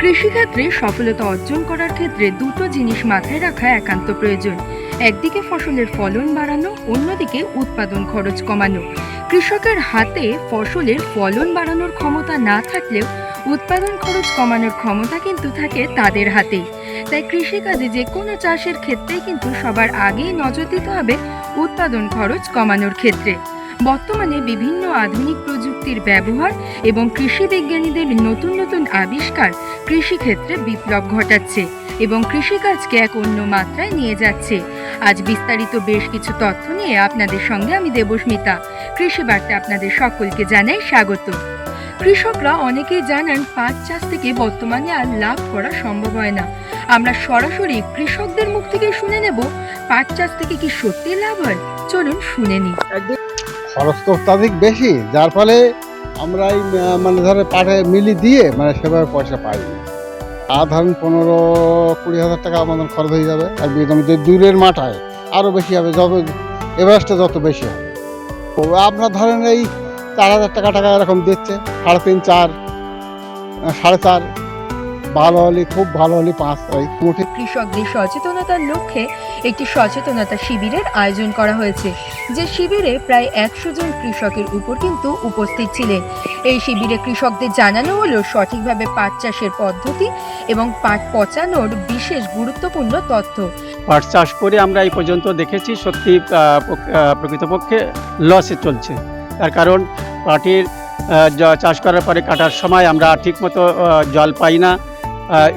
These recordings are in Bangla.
কৃষিক্ষেত্রে সফলতা অর্জন করার ক্ষেত্রে দুটো জিনিস মাথায় রাখা একান্ত প্রয়োজন। একদিকে ফসলের ফলন বাড়ানো, অন্যদিকে উৎপাদন খরচ কমানো। কৃষকের হাতে ফসলের ফলন বাড়ানোর ক্ষমতা না থাকলেও উৎপাদন খরচ কমানোর ক্ষমতা কিন্তু থাকে তাদের হাতেই। তাই কৃষিকাজে যে কোনো চাষের ক্ষেত্রেই কিন্তু সবার আগেই নজর দিতে হবে উৎপাদন খরচ কমানোর ক্ষেত্রে। বর্তমানে বিভিন্ন আধুনিক প্রযুক্তির ব্যবহার এবং কৃষি বিজ্ঞানীদের নতুন নতুন আবিষ্কার কৃষিক্ষেত্রে বিপ্লব ঘটাচ্ছে এবং কৃষিকাজকে এক অন্য মাত্রায় নিয়ে যাচ্ছে। আজ বিস্তারিত বেশ কিছু তথ্য নিয়ে আপনাদের সঙ্গে আমি দেবস্মিতা। কৃষি বার্তা আপনাদের সকলকে জানাই স্বাগত। কৃষকরা অনেকেই জানান, পাট চাষ থেকে বর্তমানে আর লাভ করা সম্ভব হয় না। আমরা সরাসরি কৃষকদের মুখ থেকে শুনে নেব, পাট চাষ থেকে কি সত্যি লাভ হয়? চলুন শুনে নিই। খরচ তো অত্যাধিক বেশি, যার ফলে আমরা এই মানে ধরে পাটে মিলি দিয়ে মানে সেভাবে পয়সা পাই। আর ধরেন পনেরো কুড়ি হাজার টাকা আমাদের খরচ হয়ে যাবে, আর যদি দূরের মাঠায় আরও বেশি হবে, যত এভারেজটা যত বেশি হবে তো আপনার ধরেন এই চার হাজার টাকা টাকা এরকম দিচ্ছে, সাড়ে তিন, চার সাড়ে চার ভালো হলে খুব ভালো হলে পাঁচ ওই মুঠে কৃষকদের সচেতনতার লক্ষ্যে একটি সচেতনতা শিবিরের আয়োজন করা হয়েছে যে শিবিরে প্রায় একশো জন কৃষকের উপর কিন্তু উপস্থিত ছিলেন। এই শিবিরে কৃষকদের জানানো হলো সঠিকভাবে পাট চাষের পদ্ধতি এবং পাট পচানোর বিশেষ গুরুত্বপূর্ণ তথ্য। পাট চাষ করে আমরা এই পর্যন্ত দেখেছি সত্যি প্রকৃতপক্ষে লসে চলছে। তার কারণ পাটের চাষ করার পরে কাটার সময় আমরা ঠিকমতো জল পাই না।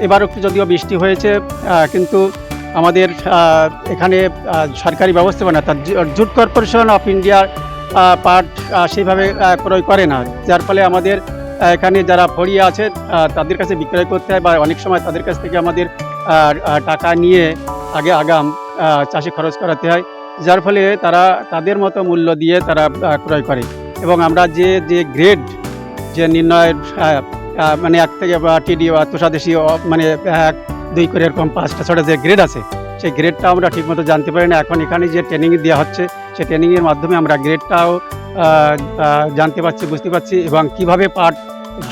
এবারও যদিও বৃষ্টি হয়েছে কিন্তু আমাদের এখানে সরকারি ব্যবস্থাপনা তার জুট কর্পোরেশন অফ ইন্ডিয়ার পাট সেইভাবে ক্রয় করে না। যার ফলে আমাদের এখানে যারা ফড়িয়ে আছে তাদের কাছে বিক্রয় করতে হয় বা অনেক সময় তাদের কাছ থেকে আমাদের টাকা নিয়ে আগে আগাম চাষে খরচ করাতে হয়। যার ফলে তারা, তাদের মতো মূল্য দিয়ে তারা ক্রয় করে। এবং আমরা যে যে গ্রেড, যে নির্ণয়ের মানে এক থেকে বা টিডি বা তোষাদেশি মানে এক, দুই করে এরকম পাঁচটা, ছটা যে গ্রেড আছে, সেই গ্রেডটা আমরা ঠিকমতো জানতে পারি না। এখন এখানে যে ট্রেনিং দেওয়া হচ্ছে, সেই ট্রেনিংয়ের মাধ্যমে আমরা গ্রেডটাও জানতে পারছি, বুঝতে পারছি এবং কীভাবে পাট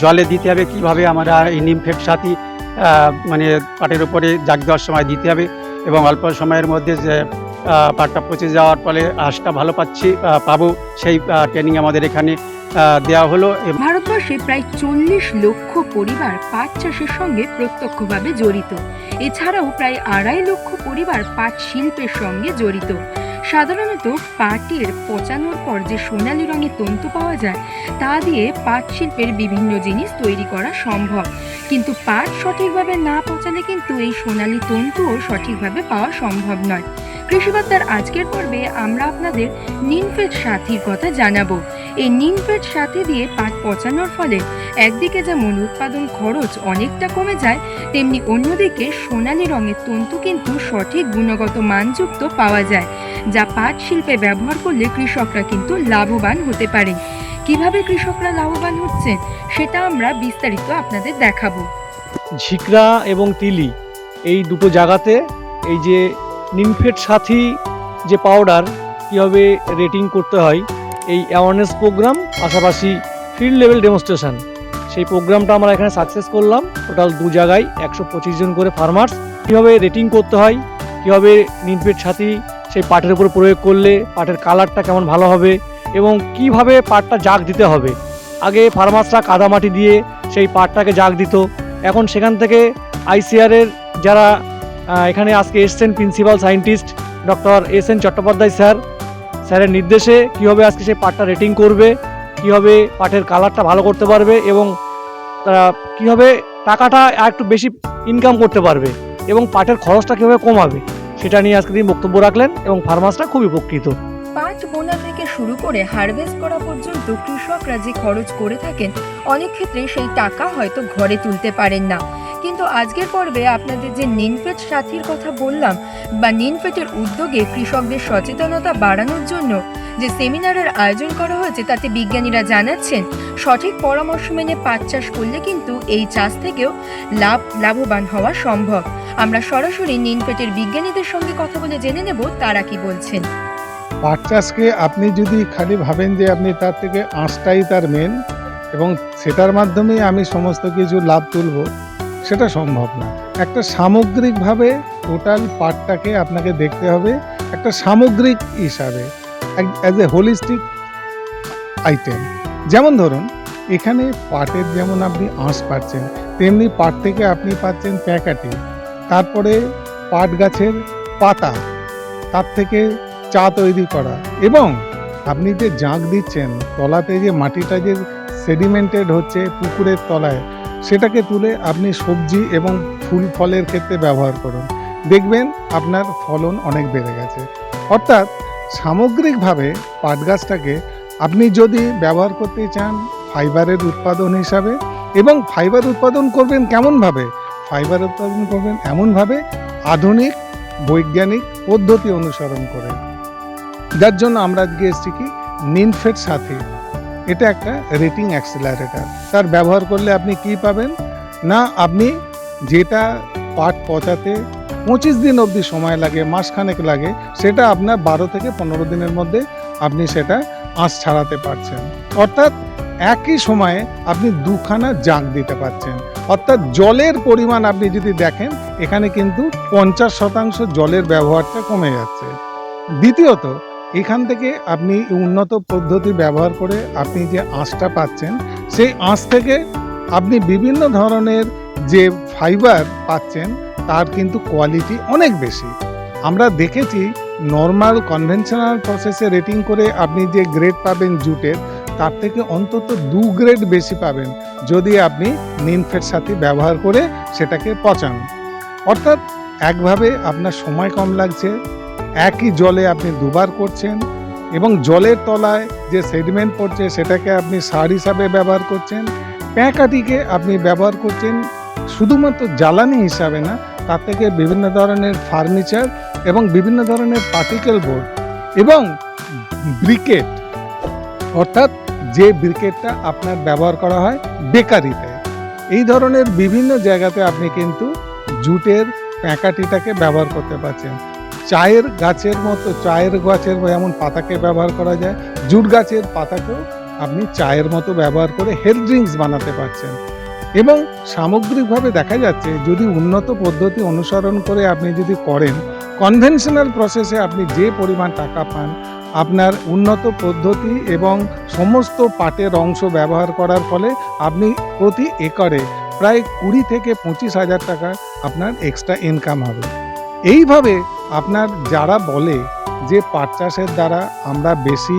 জলে দিতে হবে, কীভাবে আমরা এই নিমফেট সাথী মানে পাটের উপরে জাগ দেওয়ার সময় দিতে হবে এবং অল্প সময়ের মধ্যে যে পাটটা পচে যাওয়ার ফলে আঁশটা ভালো পাচ্ছি পাবো, সেই ট্রেনিং আমাদের এখানে দেওয়া হলো ভারতবর্ষে প্রায় চল্লিশ লক্ষ পরিবার পাট চাষের সঙ্গে প্রত্যক্ষভাবে জড়িত। এছাড়াও প্রায় আড়াই লক্ষ পরিবার পাট শিল্পের সঙ্গে জড়িত। সাধারণত পাটের পচানোর পর যে সোনালী রঙের তন্তু পাওয়া যায়, তা দিয়ে পাট শিল্পের বিভিন্ন জিনিস তৈরি করা সম্ভব। কিন্তু পাট সঠিকভাবে না পচালে কিন্তু এই সোনালী তন্তুও সঠিকভাবে পাওয়া সম্ভব নয়। কৃষিবার্তার আজকের পর্বে আমরা আপনাদের নিনফেট সাথীর কথা জানাব। এই নিমফেট সাথে দিয়ে পাট পচানোর ফলে একদিকে যেমন উৎপাদন খরচ অনেকটা কমে যায়, তেমনি অন্যদিকে সোনালী রঙের তন্তু কিন্তু সঠিক গুণগত মানযুক্ত পাওয়া যায়, যা পাট শিল্পে ব্যবহার করলে কৃষকরা কিন্তু লাভবান হতে পারে। কীভাবে কৃষকরা লাভবান হচ্ছেন সেটা আমরা বিস্তারিত আপনাদের দেখাবো। ঝিকরা এবং তিলি, এই দুটো জায়গাতে এই যে নিমফেট সাথী যে পাউডার কীভাবে রেটিং করতে হয়, এই অ্যাওয়ারনেস প্রোগ্রাম পাশাপাশি ফিল্ড লেভেল ডেমনস্ট্রেশন সেই প্রোগ্রামটা আমরা এখানে সাকসেস করলাম। টোটাল দু জায়গায় একশো পঁচিশ জন করে ফার্মার্স কীভাবে রেটিং করতে হয়, কীভাবে নিমফেট সাথী সেই পাটের উপর প্রয়োগ করলে পাটের কালারটা কেমন ভালো হবে এবং কীভাবে পাটটা জাগ দিতে হবে। আগে ফার্মার্সরা কাদামাটি দিয়ে সেই পাটটাকে জাগ দিত। এখন সেখান থেকে আইসিআরের যারা এখানে আজকে এসছেন principal scientist doctor S N Chattopadhyay sir. স্যারের নির্দেশে কীভাবে আজকে সেই পাটটা রেটিং করবে কীভাবে পাটের কালারটা ভালো করতে পারবে এবং তারা কীভাবে টাকাটা একটু বেশি ইনকাম করতে পারবে এবং পাটের খরচটা কীভাবে কমাবে, সেটা নিয়ে আজকে তিনি বক্তব্য রাখলেন এবং ফার্মাসটা খুবই উপকৃত। পাট বোনা থেকে শুরু করে হারভেস্ট করা পর্যন্ত কৃষকরা যে খরচ করে থাকেন, অনেক ক্ষেত্রে সেই টাকা হয়তো ঘরে তুলতে পারেন না। কিন্তু আজকের পর্বে আপনাদের যে নিনফেট সাথীর কথা বললাম, বা নিনফেটের উদ্যোগে কৃষকদের সচেতনতা বাড়ানোর জন্য যে সেমিনারের আয়োজন করা হয়েছে, তাতে বিজ্ঞানীরা জানাচ্ছেন, সঠিক পরামর্শ মেনে পাট চাষ করলে কিন্তু এই চাষ থেকেও লাভ, লাভবান হওয়া সম্ভব। আমরা সরাসরি নিনফেটের বিজ্ঞানীদের সঙ্গে কথা বলে জেনে নেব, তারা কি বলছেন। পাট চাষকে আপনি যদি খালি ভাবেন যে আপনি তার থেকে আঁশটাই তার মেন এবং সেটার মাধ্যমেই আমি সমস্ত কিছু লাভ তুলব, সেটা সম্ভব না। একটা সামগ্রিকভাবে টোটাল পাটটাকে আপনাকে দেখতে হবে, একটা সামগ্রিক হিসাবে অ্যাজ এ হোলিস্টিক আইটেম যেমন ধরুন, এখানে পাটের যেমন আপনি আঁশ পাচ্ছেন, তেমনি পাট থেকে আপনি পাচ্ছেন প্যাকাটি, তারপরে পাট গাছের পাতা, তার থেকে চা তৈরি করা। এবং আপনি যে জাঁক দিচ্ছেন, তলাতে যে মাটিটা যে সেডিমেন্টেড হচ্ছে পুকুরের তলায়, সেটাকে তুলে আপনি সবজি এবং ফুল ফলের ক্ষেত্রে ব্যবহার করুন। দেখবেন আপনার ফলন অনেক বেড়ে গেছে। অর্থাৎ সামগ্রিকভাবে পাট গাছটাকে আপনি যদি ব্যবহার করতে চান ফাইবারের উৎপাদন হিসাবে, এবং ফাইবার উৎপাদন করবেন কেমনভাবে? ফাইবার উৎপাদন করবেন এমনভাবে আধুনিক, বৈজ্ঞানিক পদ্ধতি অনুসরণ করে। যার জন্য আমরা আজকে এসেছি কি? নিনফেট সাথে। এটা একটা রেটিং অ্যাক্সেলারেটার তার ব্যবহার করলে আপনি কি পাবেন? না, আপনি যেটা পাট পচাতে পঁচিশ দিন অবধি সময় লাগে, মাসখানেক লাগে, সেটা আপনার বারো থেকে পনেরো দিনের মধ্যে আপনি সেটা আঁশ ছাড়াতে পারছেন। অর্থাৎ একই সময়ে আপনি দুখানা জাঁক দিতে পারছেন। অর্থাৎ জলের পরিমাণ আপনি যদি দেখেন, এখানে কিন্তু পঞ্চাশ শতাংশ জলের ব্যবহারটা কমে যাচ্ছে। দ্বিতীয়ত এখান থেকে আপনি উন্নত পদ্ধতি ব্যবহার করে আপনি যে আঁশটা পাচ্ছেন, সেই আঁশ থেকে আপনি বিভিন্ন ধরনের যে ফাইবার পাচ্ছেন, তার কিন্তু কোয়ালিটি অনেক বেশি। আমরা দেখেছি নর্মাল কনভেনশনাল প্রসেসে রেটিং করে আপনি যে গ্রেড পাবেন জুটের, তার থেকে অন্তত দু গ্রেড বেশি পাবেন, যদি আপনি নিনফের সাথে ব্যবহার করে সেটাকে পচান। অর্থাৎ একভাবে আপনার সময় কম লাগছে একই জলে আপনি দুবার করছেন এবং জলের তলায় যে সেডিমেন্ট পড়ছে সেটাকে আপনি সার হিসাবে ব্যবহার করছেন, প্যাঁকাটিকে আপনি ব্যবহার করছেন শুধুমাত্র জ্বালানি হিসাবে না, তার থেকে বিভিন্ন ধরনের ফার্নিচার এবং বিভিন্ন ধরনের পার্টিকেল বোর্ড এবং ব্রিকেট অর্থাৎ যে ব্রিকেটটা আপনার ব্যবহার করা হয় বেকারিতে এই ধরনের বিভিন্ন জায়গাতে আপনি কিন্তু জুটের প্যাঁকাটিটাকে ব্যবহার করতে পারছেন। চায়ের গাছের মতো, চায়ের গাছের যেমন পাতাকে ব্যবহার করা যায়। জুট গাছের পাতাকেও আপনি চায়ের মতো ব্যবহার করে হেলথ ড্রিঙ্কস বানাতে পারছেন। এবং সামগ্রিকভাবে দেখা যাচ্ছে, যদি উন্নত পদ্ধতি অনুসরণ করে আপনি যদি করেন কনভেনশনাল প্রসেসে আপনি যে পরিমাণ টাকা পান, আপনার উন্নত পদ্ধতি এবং সমস্ত পাটের অংশ ব্যবহার করার ফলে আপনি প্রতি একরে প্রায় কুড়ি থেকে পঁচিশ হাজার টাকা আপনার এক্সট্রা ইনকাম হবে। এইভাবে আপনার যারা বলে যে পাট চাষের দ্বারা আমরা বেশি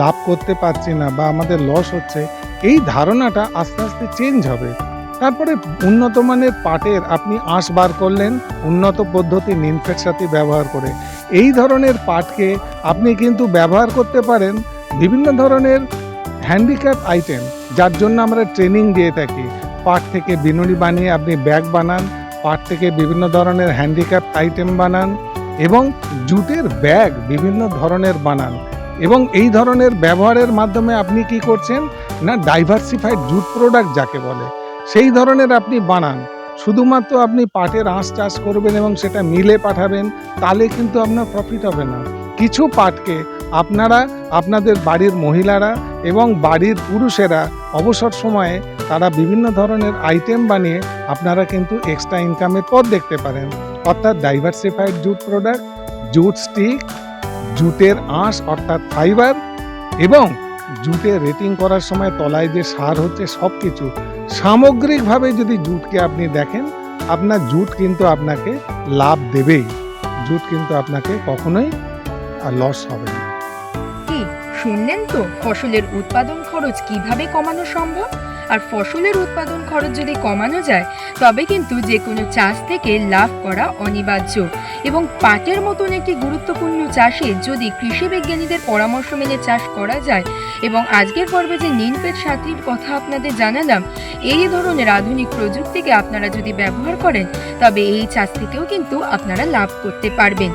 লাভ করতে পারছি না বা আমাদের লস হচ্ছে, এই ধারণাটা আস্তে আস্তে চেঞ্জ হবে। তারপরে উন্নত মানের পাটের আপনি আঁশ বার করলেন, উন্নত পদ্ধতি নিনফের সাথে ব্যবহার করে। এই ধরনের পাটকে আপনি কিন্তু ব্যবহার করতে পারেন বিভিন্ন ধরনের হ্যান্ডিক্যাপ আইটেম যার জন্য আমরা ট্রেনিং দিয়ে থাকি। পাট থেকে বিনুনি বানিয়ে আপনি ব্যাগ বানান পাট থেকে বিভিন্ন ধরনের হ্যান্ডিক্যাপ আইটেম বানান এবং জুটের ব্যাগ বিভিন্ন ধরনের বানান। এবং এই ধরনের ব্যবহারের মাধ্যমে আপনি কি করছেন না ডাইভার্সিফাইড জুট প্রোডাক্ট যাকে বলে, সেই ধরনের আপনি বানান। শুধুমাত্র আপনি পাটের আঁশ চাষ করবেন এবং সেটা মিলে পাঠাবেন, তাহলে কিন্তু আপনার প্রফিট হবে না। কিছু পাটকে আপনারা, আপনাদের বাড়ির মহিলারা এবং বাড়ির পুরুষেরা অবসর সময়ে তারা বিভিন্ন ধরনের আইটেম বানিয়ে আপনারা কিন্তু এক্সট্রা ইনকামের পথ দেখতে পারেন। অর্থাৎ diversified jute product jute stick জুটের আঁশ অর্থাৎ ফাইবার এবং জুটে রেটিং করার সময় তলায় যে সার হচ্ছে সব কিছু সামগ্রিকভাবে যদি জুটকে আপনি দেখেন, আপনার জুট কিন্তু আপনাকে লাভ দেবেই। জুট কিন্তু আপনাকে কখনোই লস হবে না। কি, শুনলেন তো ফসলের উৎপাদন খরচ কীভাবে কমানো সম্ভব? আর ফসলের উৎপাদন খরচ যদি কমানো যায়, তবে কিন্তু যে কোনো চাষ থেকে লাভ করা অনিবার্য। এবং পাটের মতন একটি গুরুত্বপূর্ণ চাষে যদি কৃষি বিজ্ঞানীদের পরামর্শ মেনে চাষ করা যায়, এবং আজকের পর্বে যে নিনপেট সাথীর কথা আপনাদের জানালাম, এই ধরনের আধুনিক প্রযুক্তিকে আপনারা যদি ব্যবহার করেন, তবে এই চাষ থেকেও কিন্তু আপনারা লাভ করতে পারবেন।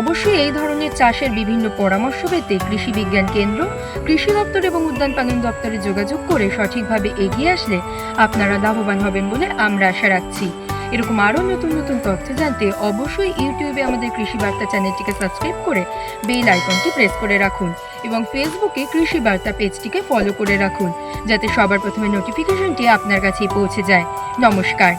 অবশ্যই এই ধরনের চাষের বিভিন্ন পরামর্শ পেতে কৃষি বিজ্ঞান কেন্দ্র, কৃষি দপ্তর এবং উদ্যান পালন দপ্তরে যোগাযোগ করে সঠিকভাবে এগিয়ে আসলে আপনারা লাভবান হবেন বলে আমরা আশা রাখছি। এরকম আরও নতুন নতুন তথ্য জানতে অবশ্যই ইউটিউবে আমাদের কৃষি বার্তা চ্যানেলটিকে সাবস্ক্রাইব করে বেল আইকনটি প্রেস করে রাখুন এবং ফেসবুকে কৃষি বার্তা পেজটিকে ফলো করে রাখুন, যাতে সবার প্রথমে নোটিফিকেশনটি আপনার কাছেই পৌঁছে যায়। নমস্কার।